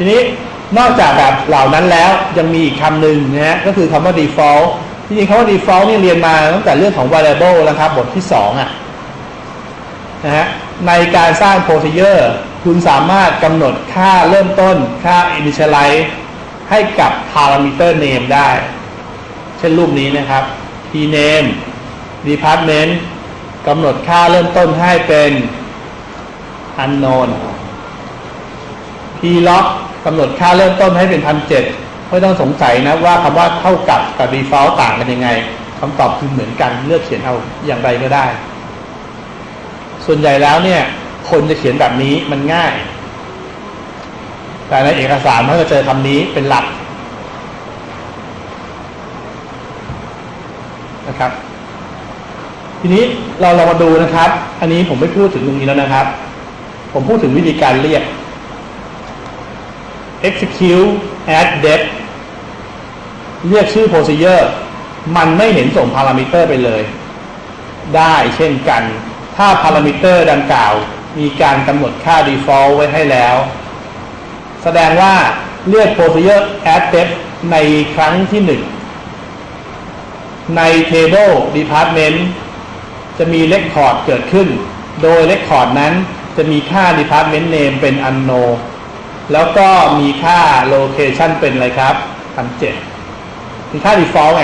ทีนี้นอกจากแบบเหล่านั้นแล้วยังมีอีกคำหนึ่งนะฮะก็คือคำว่า default ที่จริงคำว่า default นี่เรียนมาตั้งแต่เรื่องของ variable แล้วครับ บทที่ 2อะนะฮะในการสร้าง procedure คุณสามารถกำหนดค่าเริ่มต้นค่า initialize ให้กับ parameter name ได้ เช่นรูปนี้นะครับ p name department กำหนดค่าเริ่มต้นให้เป็น unknown p log กำหนดค่าเริ่มต้นให้เป็นพันเจ็ดไม่ต้องสงสัยนะว่าคำว่าเท่ากับกับ default ต่างกันยังไงคำตอบคือเหมือนกันเลือกเขียนเอาอย่างไรก็ได้ ส่วนใหญ่แล้วเนี่ย คนจะเขียนแบบนี้มันง่าย แต่ในเอกสารมันจะเจอคำนี้เป็นหลักนะครับ ทีนี้เราเรามาดูนะครับ อันนี้ผมไม่พูดถึงตรงนี้แล้วนะครับ ผมพูดถึงวิธีการเรียก execute add depth เรียกชื่อ procedure มันไม่เห็นส่งพารามิเตอร์ไปเลย ได้เช่นกัน ถ้าพารามิเตอร์ดังกล่าว มีการกำหนดค่า default ไว้ให้แล้ว แสดงว่าเรียก procedure add depth ในครั้งที่หนึ่งใน table department จะมี record เกิดขึ้น โดย record นั้นจะมีค่า department name เป็น unknown แล้วก็มีค่า location เป็นอะไรครับพันเจ็ดมีค่า default ไง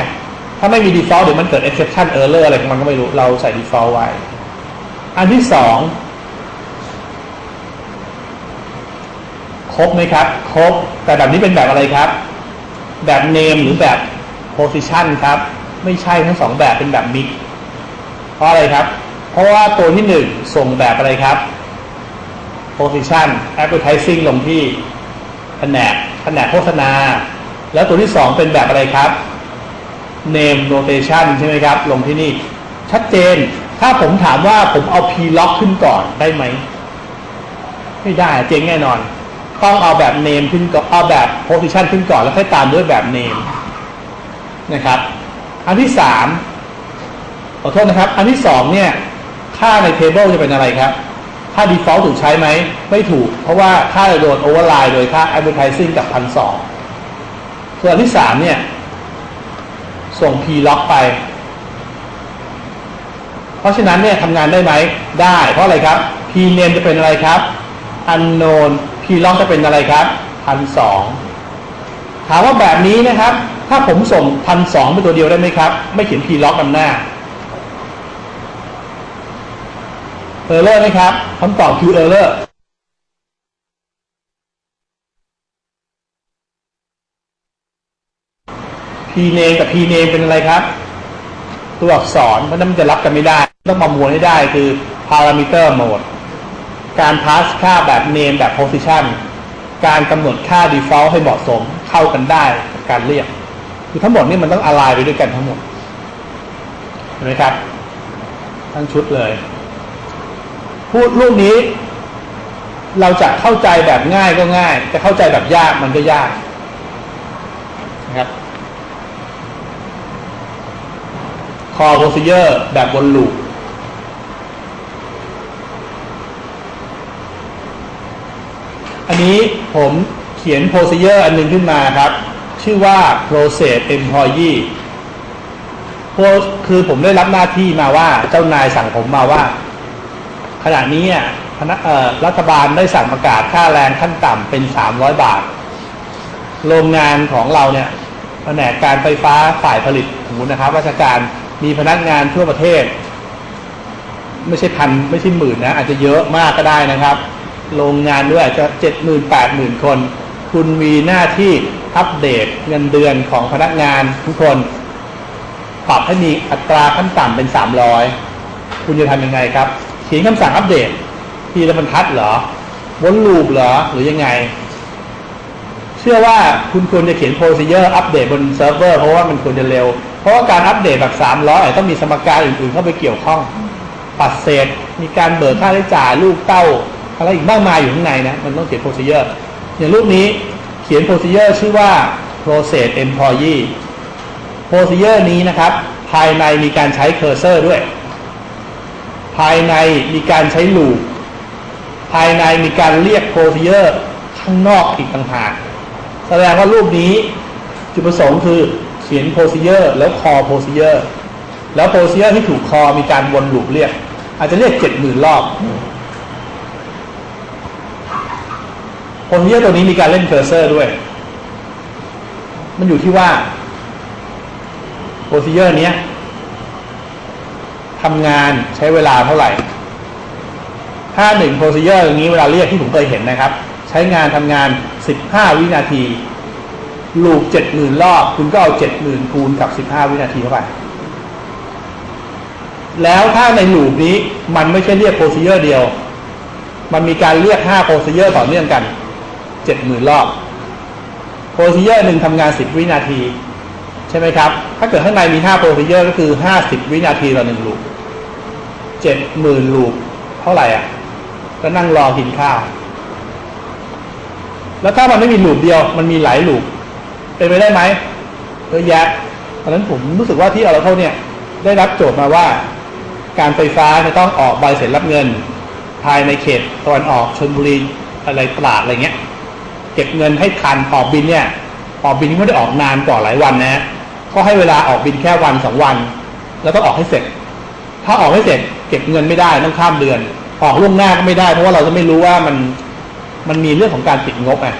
ถ้าไม่มี default เดี๋ยวมันเกิด exception error อะไรของมันก็ไม่รู้ เราใส่ default ไว้ อันที่สองครบไหมครับ ครบ แต่แบบนี้เป็นแบบอะไรครับ แบบ name หรือแบบ position ครับ ไม่ใช่ทั้งสองแบบเป็นแบบ mix เพราะอะไรครับ เพราะว่าตัวที่หนึ่งส่งแบบอะไรครับ position advertising ลงที่แผนกแผนกโฆษณา แล้วตัวที่สองเป็นแบบอะไรครับ name notation ใช่ไหมครับ ลงที่นี่ ชัดเจน ถ้าผมถามว่าผมเอา p log ขึ้นก่อนได้ไหม ไม่ได้เจ๊งแน่นอน ต้องเอาแบบ name ขึ้นก่อนเอาแบบ position ขึ้นก่อนแล้วค่อยตามด้วยแบบ name นะครับ อันที่สามขอโทษนะครับ อันที่สองเนี่ย ค่าใน table จะเป็นอะไรครับ ค่า default ถูกใช้ไหม ไม่ถูก เพราะว่าค่าโดน override โดยค่า advertising กับพันสองส่วนอันที่สามเนี่ย ส่ง p log ไป เพราะฉะนั้นเนี่ยทำงานได้ไหม ได้ เพราะอะไรครับ p name จะเป็นอะไรครับ unknown p log จะเป็นอะไรครับพันสองถามว่าแบบนี้นะครับ ถ้าผมส่งพันสองเป็นตัวเดียวได้ไหมครับ ไม่เขียน p log นำหน้า เออร์เลอร์ไหมครับคำตอบคือเออร์เลอร์ p name กับ p name เป็นอะไรครับ ตัวอักษรเพราะนั้นมันจะรับกันไม่ได้ ต้องประมวลให้ได้คือ parameter mode การ pass ค่าแบบ name แบบ position การกำหนดค่า default ให้เหมาะสมเข้ากันได้กับการเรียก คือทั้งหมดนี่มันต้อง align ไปด้วยกันทั้งหมดเห็นไหมครับ ทั้งชุดเลย พูดรูปนี้ เราจะเข้าใจแบบง่ายก็ง่าย จะเข้าใจแบบยากมันก็ยากนะครับ call procedure แบบวนลูปอันนี้ผมเขียน procedure อันหนึงขึ้นมาครับ ชื่อว่า process employee โพสคือผมได้รับหน้าที่มาว่าเจ้านายสั่งผมมาว่า ขณะนี้รัฐบาลได้สั่งประกาศค่าแรงขั้นต่ำเป็น 300 บาท โรงงานของเราเนี่ยแผนกการไฟฟ้าฝ่ายผลิตสมมตินะครับราชการมีพนักงานทั่วประเทศ ไม่ใช่พันไม่ใช่หมื่นนะอาจจะเยอะมากก็ได้นะครับ โรงงานด้วยอาจจะเจ็ดหมื่นแปดหมื่นคน คุณมีหน้าที่อัปเดตเงินเดือนของพนักงานทุกคน ปรับให้มีอัตราขั้นต่ำเป็นสามร้อยคุณจะทำยังไงครับ เขียนคำสั่งอัปเดต ทีละบรรทัดเหรอวนลูปเหรอ หรือยังไง เชื่อว่าคุณควรจะเขียน procedure อัปเดตบนเซิร์ฟเวอร์เพราะว่ามันควรจะเร็ว เพราะว่าการอัปเดตแบบ300อาจต้องมีสมการอื่นๆเข้าไปเกี่ยวข้อง ปัดเศษ มีการเบิกค่าใช้จ่ายลูกเต้า อะไรอีกมากมายอยู่ข้างในนะ มันต้องเขียน procedure อย่างรูปนี้เขียน procedure ชื่อว่า process employee procedure นี้นะครับ ภายในมีการใช้ cursor ด้วย ภายในมีการใช้ loop ภายในมีการเรียก procedure คข้างนอกอีกต่างหากแสดงว่ารูปนี้จุดประสงค์คือเขียน procedure แล้ว call procedure แล้ว procedure ที่ถูก call มีการวนลูปเรียก อาจจะเรียกเจ็ดหมื่นรอบ procedure ตัวนี้มีการเล่น cursor ด้วย มันอยู่ที่ว่า procedure เนี้ย ทำงานใช้เวลาเท่าไหร่ถ้าหนึ่ง procedure อย่างนี้เวลาเรียกที่ผมเคยเห็นนะครับ ใช้งานทำงาน 15 วินาที ลูป70,000 รอบ คุณก็เอา 70,000 คูณกับ 15 วินาทีเข้าไป แล้วถ้าในลูปนี้มันไม่ใช่เรียก procedure เดียว มันมีการเรียก5 procedure ต่อเนื่องกัน 70,000 รอบ procedure หนึ่งทำงาน 10 วินาที ใช่ไหมครับ ถ้าเกิดข้างในมี5 procedure ก็คือ 50 วินาทีต่อ1ลูก หนึ่งลูป70,000ลูปเท่าไหร่อะ ก็นั่งรอกินข้าว แล้วถ้ามันไม่มีลูปเดียว มันมีหลายลูปเป็นไปได้ไหมเยอะแยะตอนนั้นผมรู้สึกว่าที่เราเท่าเนี่ย ได้รับโจทย์มาว่า การไฟฟ้าจะต้องออกใบเสร็จรับเงิน ภายในเขตตะวันออกชนบุรีอะไรตลาดอะไรเงี้ย เก็บเงินให้ทันออกบินเนี่ยออกบินไม่ได้ออกนานกว่าหลายวันนะฮะก็ให้เวลาออกบินแค่วันสองวัน แล้วต้องออกให้เสร็จ ถ้าออกไม่เสร็จเก็บเงินไม่ได้ต้องข้ามเดือน ออกล่วงหน้าก็ไม่ได้เพราะว่าเราจะไม่รู้ว่ามันมันมีเรื่องของการติดงบอะ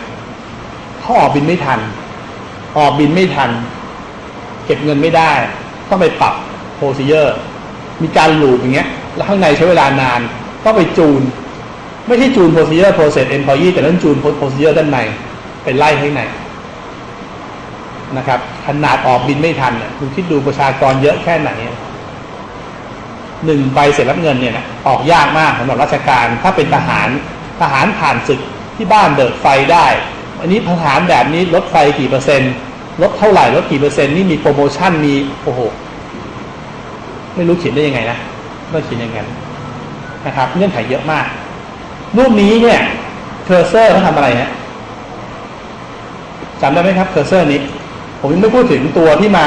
ถ้าออกบินไม่ทัน ออกบินไม่ทัน เก็บเงินไม่ได้ ต้องไปปรับโ r o ซเยอร์ มีการหลูปอย่างเงี้ย แล้วข้างในใช้เวลานาน ต้องไปจูน ไม่ใช่จูน procedure process employee แต่ต้องจูน procedure ด้านในไปไล่ให้ในนะครับ ขนาดออกบินไม่ทันเนี่ยคุณคิดดูประชากรเยอะแค่ไหน หนึ่งใบเสร็จรับเงินเนี่ยนะออกยากมากสำหรับราชการ ถ้าเป็นทหารทหารผ่านศึกที่บ้านเบิกไฟได้ อันนี้ทหารแบบนี้ลดไฟกี่เปอร์เซ็นต์ลดเท่าไหร่ลดกี่เปอร์เซ็นต์นี่มีโปรโมชั่นมีโอ้โหไม่รู้เขียนได้ยังไงนะต้องเขียนยังไงนะครับเงื่อนไขเยอะมาก รูปนี้เนี่ยเคอร์เซอร์เขาทำอะไรฮะจำได้ไหมครับเคอร์เซอร์นี้ ผมยังไม่พูดถึงตัวที่มา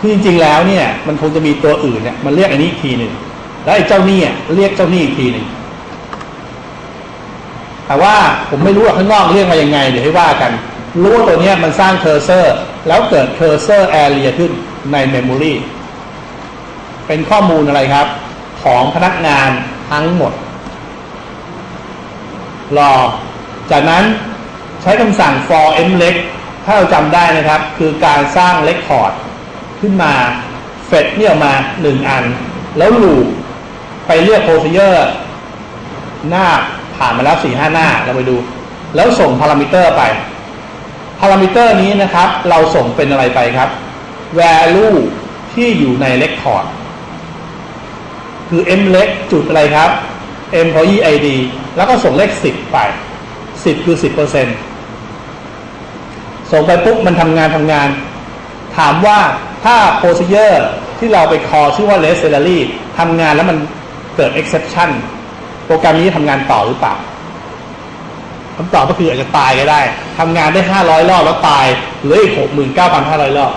คือจริงๆแล้วเนี่ย มันคงจะมีตัวอื่นเนี่ยมันเรียกอันนี้ทีหนึ่ง แล้วไอ้เจ้าหนี้อะเรียกเจ้าหนี้อีกทีหนึ่งแต่ว่าผมไม่รู้ว่าข้างนอกเรียกมายังไง เดี๋ยวให้ว่ากัน รู้ว่าตัวนี้มันสร้างเคอร์เซอร์ แล้วเกิดเคอร์เซอร์แอเรียขึ้นในเมมโมรีเป็นข้อมูลอะไรครับ ของพนักงานทั้งหมด รอ จากนั้นใช้คำสั่ง for m เล็กถ้าเราจำได้นะครับ คือการสร้างเ e คคอร์ดขึ้นมาเฟดเนี่ยออกมาหนึ่งอัน แล้วลูป ไปเรียกโ r o ซเยอร์หน้าผ่านมาแล้วสี่ห้าหน้าเราไปดู แล้วส่งพารามิเตอร์ไปพารามิเตอร์นี้นะครับ เราส่งเป็นอะไรไปครับ value ที่อยู่ในเ e คคอร์ดคือ m เล็กจุดอะไรครับ employee id แล้วก็ส่งเลขสิบไปสิบคือสิบเปอร์เซ็นส่งไปปุ๊บมันทำงานทำงาน ถามว่าถ้า p r o c e d u r ที่เราไป call ชื่อว่า less salary ทำงานแล้วมัน เกิด exception โปรแกรมนี้ทำงานต่อหรือเปล่าคำตอบก็คืออาจจะตายก็ได้ทำงานได้ห้าร้อยรอบแล้วตายเหลืออีกหกหมื่นเก้าพันห้าร้อยรอบ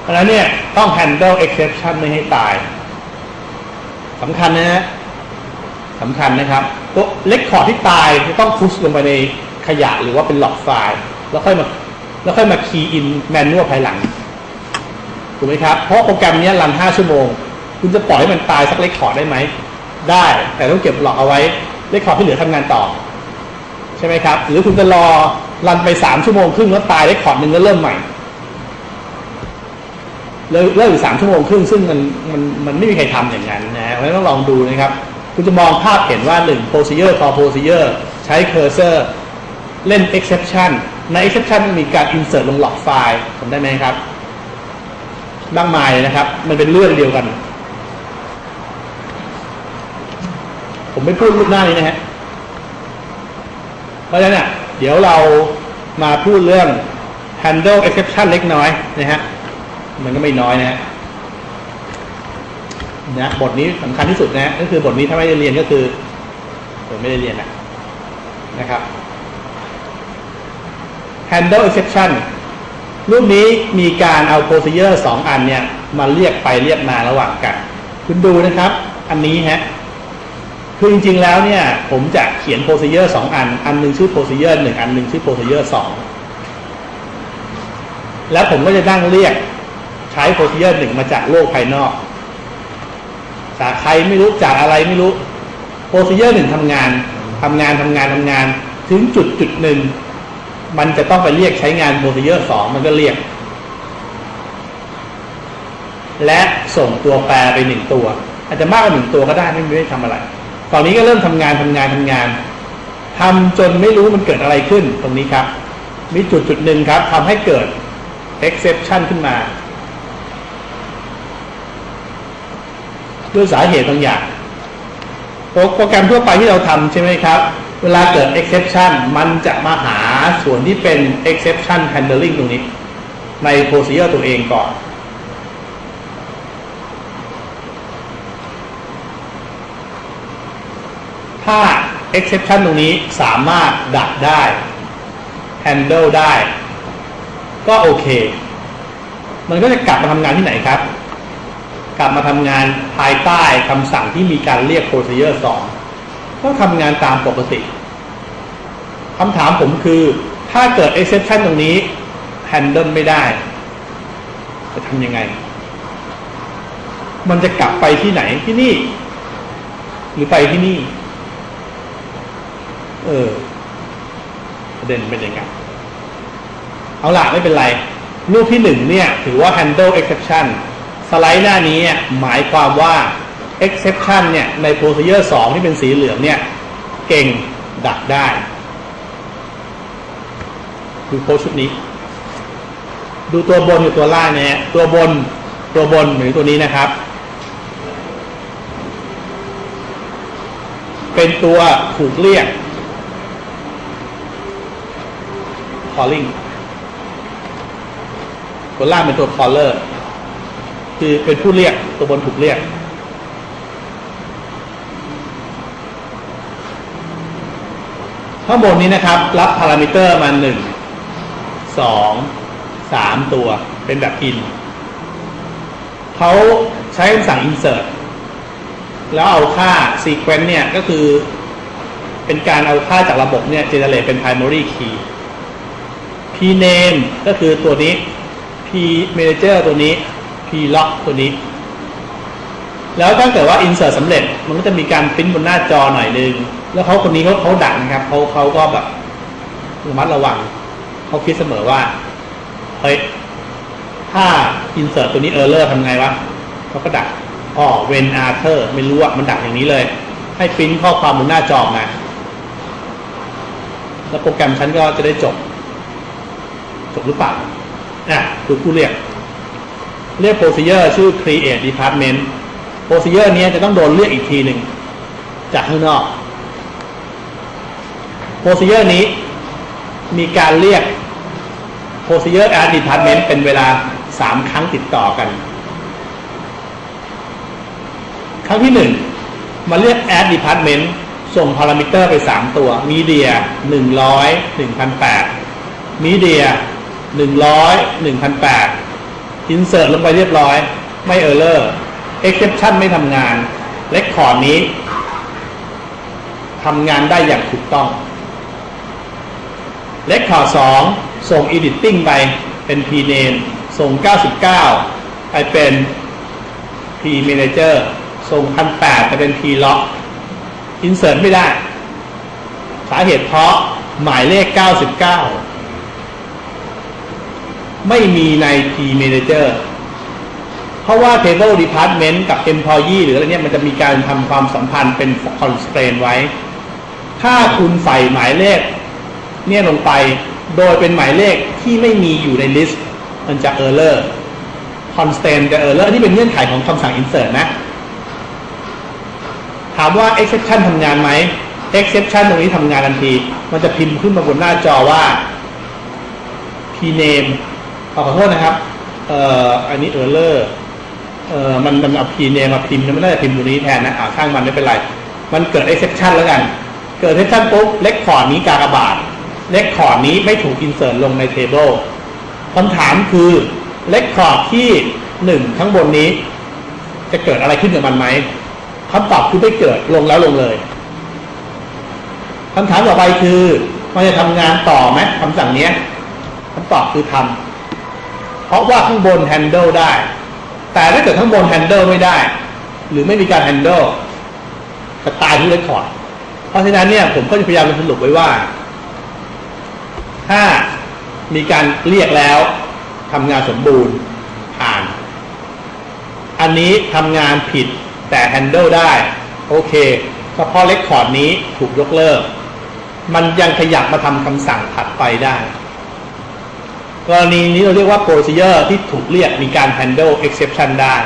เพราะฉะนั้นเนี่ยต้อง handle exception ไม่ให้ตายสำคัญนะฮะสำคัญนะครับตัวเล็กคอร์ดที่ตายจะต้องพุชลงไปในขยะหรือว่าเป็นหลอกไฟล์แล้วค่อยมาแล้วค่อยมา key in manual ภายหลัง ถูกไหมครับ เพราะโปรแกรมนี้รัน 5 ชั่วโมง คุณจะปล่อยให้มันตายสักเล็กคอได้ไหม ได้ แต่ต้องเก็บหลอกเอาไว้เล็กคอที่เหลือทำงานต่อ ใช่ไหมครับ หรือคุณจะรอรันไป3ชั่วโมงครึ่งแล้วตายเล็กคอหนึ่งแล้วเริ่มใหม่เลิกเลิกอยู่สามชั่วโมงครึ่งซึ่งมันมันมันไม่มีใครทำอย่างนั้นนะเพราะฉะนั้นต้องลองดูนะครับ คุณจะมองภาพเห็นว่าหนึ่ง procedure for procedure ใช้ cursor เล่น exception ใน exception มันมีการ insert ลงหลอกไฟล์ทำได้ไหมครับมากมายนะครับ มันเป็นเรื่องเดียวกัน ผมไม่พูดรูปหน้านี้นะฮะเพราะฉะนั้นเนี่ยเดี๋ยวเรามาพูดเรื่อง handle exception เล็กน้อยนะฮะมันก็ไม่น้อยนะฮะนะบทนี้สำคัญที่สุดนะก็คือบทนี้ถ้าไม่ได้เรียนก็คือผมไม่ได้เรียนนะนะครับ handle exception รูปนี้มีการเอา procedure สองอันเนี่ย มาเรียกไปเรียกมาระหว่างกัน คุณดูนะครับ อันนี้ฮะ คือจริงๆแล้วเนี่ยผมจะเขียน procedure สองอัน อันหนึ่งชื่อ procedure หนึ่งอันหนึ่งชื่อ procedure สองแล้วผมก็จะนั่งเรียกใช้ procedure หนึ่งมาจากโลกภายนอก จากใครไม่รู้จากอะไรไม่รู้ procedure หนึ่งทำงานทำงานทำงานทำงาน ถึงจุดจุดหนึ่งมันจะต้องไปเรียกใช้งาน procedure สองมันก็เรียก และส่งตัวแปรไปหนึ่งตัว อาจจะมากกว่าหนึ่งตัวก็ได้ไม่ไม่ได้ทำอะไร ตอนนี้ก็เริ่มทำงานทำงานทำงานทำจนไม่รู้มันเกิดอะไรขึ้นตรงนี้ครับ มีจุดจุดหนึ่งครับทำให้เกิด exception ขึ้นมา ด้วยสาเหตุบางอย่างโปรโปรแกรมทั่วไปที่เราทำใช่ไหมครับ เวลาเกิด exception มันจะมาหาส่วนที่เป็น exception handling ตรงนี้ ใน procedure ตัวเองก่อน ถ้า exception ตรงนี้สามารถดักได้ handle ได้ ก็โอเค มันก็จะกลับมาทำงานที่ไหนครับ กลับมาทำงานภายใต้คำสั่งที่มีการเรียก procedure 2 ก็ทำงานตามปกติคำถามผมคือ ถ้าเกิด exception ตรงนี้ handle ไม่ได้ จะทำยังไง มันจะกลับไปที่ไหนที่นี่ หรือไปที่นี่ เออประเด็นเป็นยังไงเอาล่ะไม่เป็นไร รูปที่หนึ่งเนี่ย ถือว่า handle exception สไลด์หน้านี้หมายความว่า exception เนี่ยใน procedure 2 ที่เป็นสีเหลืองเนี่ย เก่งดักได้ดูโค้ชุดนี้ ดูตัวบนกับตัวล่างเนี่ยตัวบนตัวบนหรือตัวนี้นะครับ เป็นตัวถูกเรียก calling ตัวล่างเป็นตัว caller คือเป็นผู้เรียกตัวบนถูกเรียก ข้างบนนี้นะครับ รับพารามิเตอร์มาหนึ่งสองสามตัวเป็นแบบ in เขาใช้คำสั่ง insert แล้วเอาค่า sequence เนี่ยก็คือเป็นการเอาค่าจากระบบเนี่ย generate เป็น primary key p name ก็คือตัวนี้ p manager ตัวนี้ p lock ตัวนี้ แล้วถ้าเกิดว่า insert สำเร็จมันก็จะมีการพิมพ์บนหน้าจอหน่อยนึงแล้วเขาคนนี้เขาเขาดักนะครับเขาเขาก็แบบระมัดระวังเขาคิดเสมอว่าเฮ้ยถ้า insert ตัวนี้ error ทำไงวะเขาก็ดักอ๋อ when arthur ไม่รู้อะมันดักอย่างนี้เลย ให้พิมพ์ข้อความบนหน้าจอมาแล้วโปรแกรมฉันก็จะได้จบ จบหรือเปล่าอะคือผู้เรียก เรียก procedure ชื่อ create department procedure นี้จะต้องโดนเรียกอีกทีหนึ่งจากข้างนอก procedure นี้มีการเรียก procedure add department เป็นเวลาสามครั้งติดต่อกัน ครั้งที่หนึ่งมาเรียก add department ส่งพารามิเตอร์ไปสามตัว media หนึ่งร้อยหนึ่งพันแปด media หนึ่งร้อยหนึ่งพันแปด insert ลงไปเรียบร้อย ไม่ error exception ไม่ทำงาน record นี้ทำงานได้อย่างถูกต้อง record 2ส่ง editing ไปเป็น p name ส่ง 99 ไปเป็น p manager ส่ง1008ไปเป็น p lock insert ไม่ได้ สาเหตุเพราะหมายเลข 99 ไม่มีใน P Manager เพราะว่า Table Department กับ Employee หรืออะไรเนี่ยมันจะมีการทำความสัมพันธ์เป็น constraint ไว้ ถ้าคุณใส่หมายเลข เนี่ยลงไปโดยเป็นหมายเลขที่ไม่มีอยู่ใน list มันจะ error constraint จะ error นี่เป็นเงื่อนไขของคำสั่ง insert นะ ถามว่า exception ทำงานไหม exception ตรงนี้ทำงานทันที มันจะพิมพ์ขึ้นมาบนหน้าจอว่า p name ขอขอโทษนะครับ เอ่อ อันนี้ error เอ่อ มันมันเอา p name มาพิมพ์ไม่ได้พิมพ์ตรงนี้แทนนะอ่าข้างมันไม่เป็นไร มันเกิด exception แล้วกัน เกิด exception ปุ๊บ record นี้กากบาท record นี้ไม่ถูก insert ลงใน table คำถามคือ record ที่หนึ่งข้างบนนี้ จะเกิดอะไรขึ้นกับมันไหมคำตอบคือไม่เกิดลงแล้วลงเลยคำถามต่อไปคือมันจะทำงานต่อไหมคำสั่งเนี้ยคำตอบคือทำ เพราะว่าข้างบน handle ได้ แต่ถ้าเกิดข้างบน handle ไม่ได้ หรือไม่มีการ handle จะตายที่เรคคอร์ดเพราะฉะนั้นเนี่ยผมก็จะพยายามสรุปไว้ว่า ถ้ามีการเรียกแล้วทำงานสมบูรณ์ผ่าน อันนี้ทำงานผิดแต่ handle ได้ โอเคเฉพาะเรคคอร์ดนี้ถูกยกเลิก มันยังขยับมาทำคำสั่งถัดไปได้ กรณีนี้เราเรียกว่า procedure ที่ถูกเรียกมีการ handle exception ได้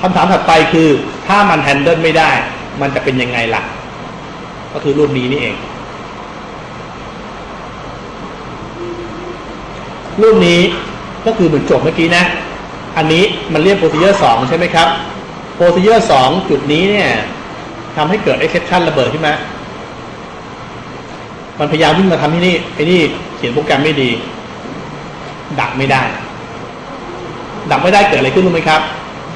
คำถามถัดไปคือถ้ามัน handle ไม่ได้ มันจะเป็นยังไงล่ะ ก็คือรูปนี้นี่เอง รูปนี้ก็คือเหมือนจบเมื่อกี้นะ อันนี้มันเรียก procedure 2 ใช่ไหมครับ procedure 2 จุดนี้เนี่ยทำให้เกิด exception ระเบิดขึ้นมามัันพยายามวิ่งมาทำที่นี่ไอ้นี่เขียนโปรแกรมไม่ดี ดักไม่ได้ ดักไม่ได้เกิดอะไรขึ้นรู้ไหมครับ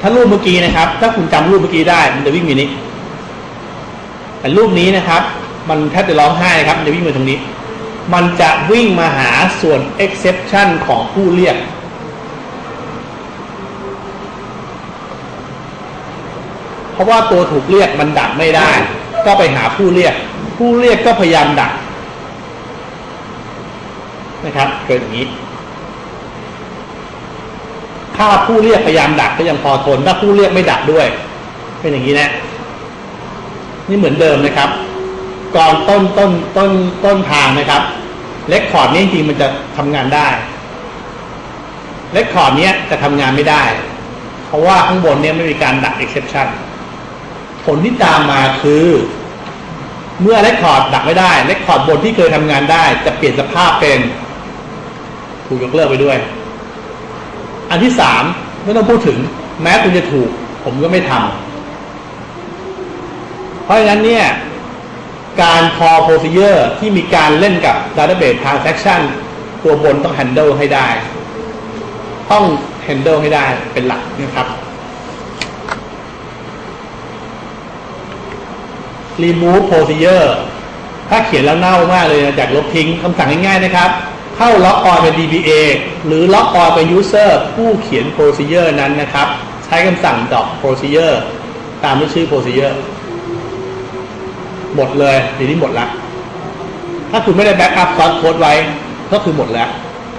ถ้ารูปเมื่อกี้นะครับ ถ้าคุณจำรูปเมื่อกี้ได้ มันจะวิ่งมานี้แต่รูปนี้นะครับ มันแทบจะร้องไห้นะครับมันจะวิ่งมาตรงนี้ มันจะวิ่งมาหาส่วน exception ของผู้เรียกเพราะว่าตัวถูกเรียกมันดักไม่ได้ ก็ไปหาผู้เรียก ผู้เรียกก็พยายามดัก นะครับเกิดอย่างนี้ ถ้าผู้เรียกพยายามดักก็ยังพอทน ถ้าผู้เรียกไม่ดักด้วย เป็นอย่างนี้นะ นี่เหมือนเดิมนะครับก่อนต้นต้นต้นต้นทางนะครับเลคคอร์ดนี้จริงมันจะทำงานได้เลคคอร์ดนี้จะทำงานไม่ได้ เพราะว่าข้างบนเนี่ยไม่มีการดัก exception ผลที่ตามมาคือเมื่อเลคคอร์ดดักไม่ได้เลคคอร์ดบนที่เคยทำงานได้ จะเปลี่ยนสภาพเป็น ถูกยกเลิกไปด้วย อันที่สามไม่ต้องพูดถึง แม้คุณจะถูก ผมก็ไม่ทำเพราะฉะนั้นเนี่ย การ call procedure ที่มีการเล่นกับ database transaction ตัวบนต้อง handle ให้ได้ ต้อง handle ให้ได้เป็นหลักนะครับ remove procedure ถ้าเขียนแล้วเน่ามากเลยนะจากลบทิ้งคำสั่งง่ายๆนะครับ เข้า log on เป็น DBA หรือ log on เป็น user ผู้เขียน procedure นั้นนะครับ ใช้คำสั่ง dot procedure ตามด้วยชื่อ procedure หมดเลยทีนี้หมดละ ถ้าคุณไม่ได้แบ็กอัพซอสโค้ดไว้ ก็คือหมดแล้ว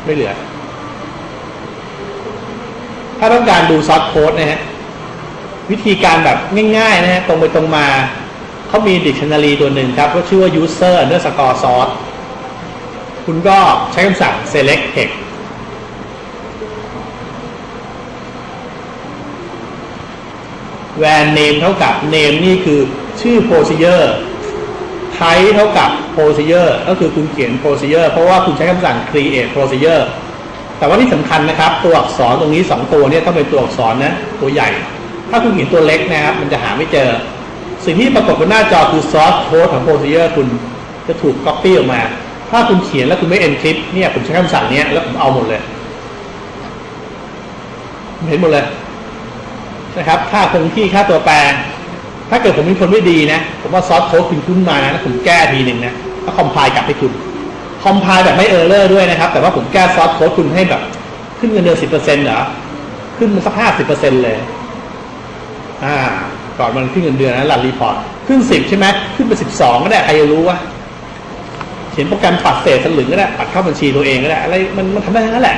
ไม่เหลือ ถ้าต้องการดูซอสโค้ดนะฮะ วิธีการแบบง่ายๆนะฮะ ตรงไปตรงมา เขามี dictionary ตัวหนึ่งครับ ก็ชื่อว่า user underscore source คุณก็ใช้คำสั่ง select text where name เท่ากับ name นี่คือชื่อ procedure type เท่ากับ procedure ก็คือคุณเขียน procedure เพราะว่าคุณใช้คำสั่ง create procedure แต่ว่าที่สำคัญนะครับ ตัวอักษรตรงนี้ 2 ตัวเนี่ยต้องเป็นตัวอักษรนะตัวใหญ่ ถ้าคุณเขียนตัวเล็กนะครับ มันจะหาไม่เจอ สิ่งที่ปรากฏบนหน้าจอคือ source code ของ procedure คุณจะถูก copy ออกมา ถ้าคุณเขียนแล้วคุณไม่ encrypt เนี่ยผมใช้คำสั่งเนี้ยแล้วผมเอาหมดเลยเห็นหมดเลยนะครับ ค่าคงที่ค่าตัวแปร ถ้าเกิดผมเป็นคนไม่ดีนะ ผมว่าซอสโค้ดคุณขึ้นมานะผมแก้ทีหนึ่งนะแล้วคอมไพล์กลับให้คุณคอมไพล์แบบไม่เออร์เลอร์ด้วยนะครับ แต่ว่าผมแก้ซอสโค้ดคุณให้แบบ ขึ้นเงินเดือนสิบเปอร์เซ็นต์เหรอขึ้นมาสักห้าสิบเปอร์เซ็นต์เลย อ่าก่อนมันขึ้นเงินเดือนนะหลังรีพอร์ตขึ้นสิบใช่ไหมขึ้นไปสิบสองก็ได้ใครจะรู้วะ ขียนโปรแกรมปัดเศษสลึงก็ได้ปัดเข้าบัญชีตัวเองก็ได้อะไรมันมันทำได้ทั้งนั้นแหละ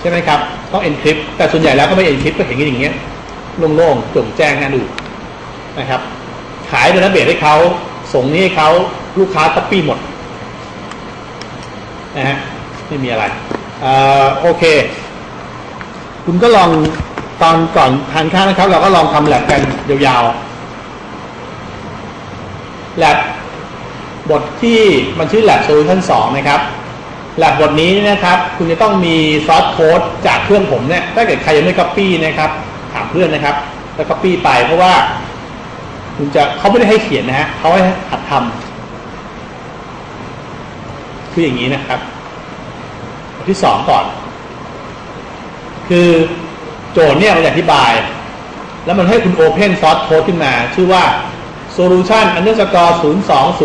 ใช่ไหมครับ ต้อง encrypt แต่ส่วนใหญ่แล้วก็ไม่ encrypt ก็เห็นกันอย่างเงี้ยโล่งๆจงแจ้งน่าดูนะครับ ขายดัตเบสให้เขาส่งนี้ให้เขาลูกค้าก๊ปปี้หมดนะฮะไม่มีอะไรเอ่อโอเค คุณก็ลองตอนก่อนทานข้าวนะครับ เราก็ลองทำแลบกันยาวๆแลบ บทที่มันชื่อ lab solution 2 นะครับแลบบทนี้นะครับ คุณจะต้องมีซอสโค้ดจากเครื่องผมเนี่ย ถ้าเกิดใครยังไม่ copy นะครับ ถามเพื่อนนะครับ แล้ว copy ไป เพราะว่า คุณจะเขาไม่ได้ให้เขียนนะฮะเขาให้หัดทำคืออย่างนี้นะครับ บทที่สองก่อน คือโจทย์เนี่ยมันจะอธิบาย แล้วมันให้คุณ Open Source Code ขึ้นมา ชื่อว่า solution underscore 0 2 0